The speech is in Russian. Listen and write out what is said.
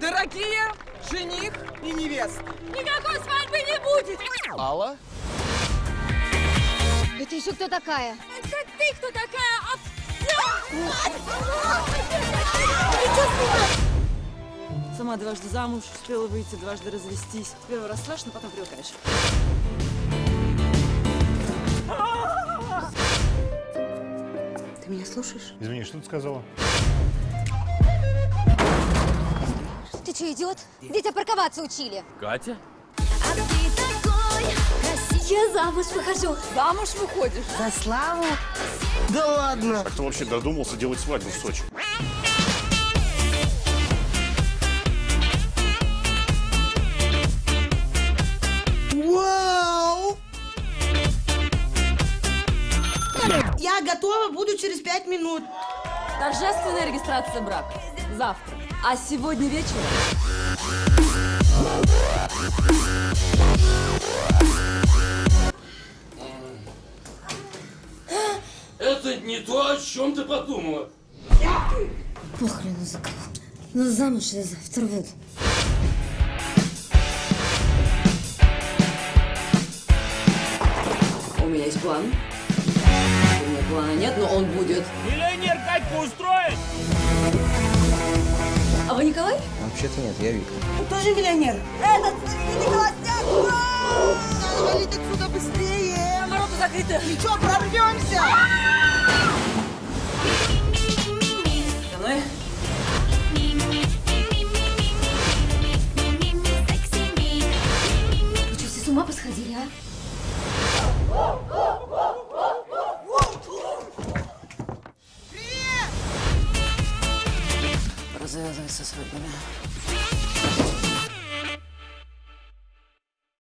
Дорогие жених и невеста. Никакой свадьбы не будет! Алла? Это еще кто такая? Это ты кто такая? А... Сама дважды замуж, успела выйти, дважды развестись. Первый раз страшно, потом привыкаешь. Ты меня слушаешь? Извини, что ты сказала? Ты что? Где тебя парковаться учили? Катя? Я замуж выхожу. Замуж выходишь? За славу. Как ты вообще додумался делать свадьбу в Сочи? Вау! Я готова буду через пять минут. Торжественная регистрация брака. Завтра. А сегодня вечером Это не то, о чем ты подумала. Похрену за кого. Ну замуж я завтра выйду. у меня есть план. Плана нет, но он будет. Миллионер Катьку устроит? А вы Николай? Вообще-то нет, я Вика. Тоже миллионер. Этот холостяк! Надо валить отсюда быстрее. Ворота закрыты. Ничего, прорвемся. За мной. Вы что, все с ума посходили, а? Haksız Fadime.